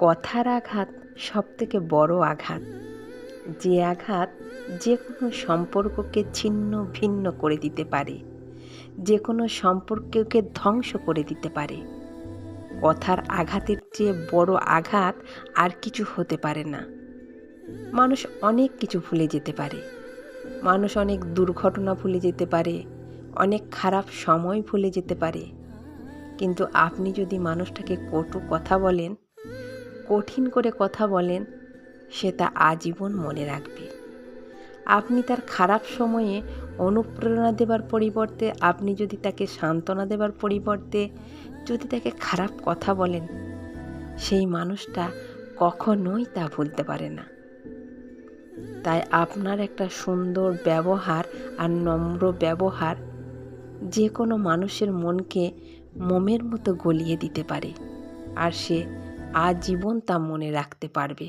কথার আঘাত সব থেকে বড় আঘাত। যে আঘাত যে কোনো সম্পর্ককে ছিন্ন ভিন্ন করে দিতে পারে যে কোনো সম্পর্ককে ধ্বংস করে দিতে পারে। কথার আঘাতের চেয়ে বড় আঘাত আর কিছু হতে পারে না। মানুষ অনেক কিছু ভুলে যেতে পারে। মানুষ অনেক দুর্ঘটনা ভুলে যেতে পারে, অনেক খারাপ সময় ভুলে যেতে পারে। কিন্তু আপনি যদি মানুষটাকে কটু কথা বলেন কঠিন করে কথা বলেন, সে তা আজীবন মনে রাখবে। আপনি তার খারাপ সময়ে অনুপ্রেরণা দেবার পরিবর্তে, আপনি যদি তাকে সান্ত্বনা দেবার পরিবর্তে, যদি তাকে খারাপ কথা বলেন, সেই মানুষটা কখনোই তা ভুলতে পারে না। তাই আপনার একটা সুন্দর ব্যবহার আর নম্র ব্যবহার যে কোনো মানুষের মনকে মোমের মতো গলিয়ে দিতে পারে, আর সে আজীবন তা মনে রাখতে পারবে।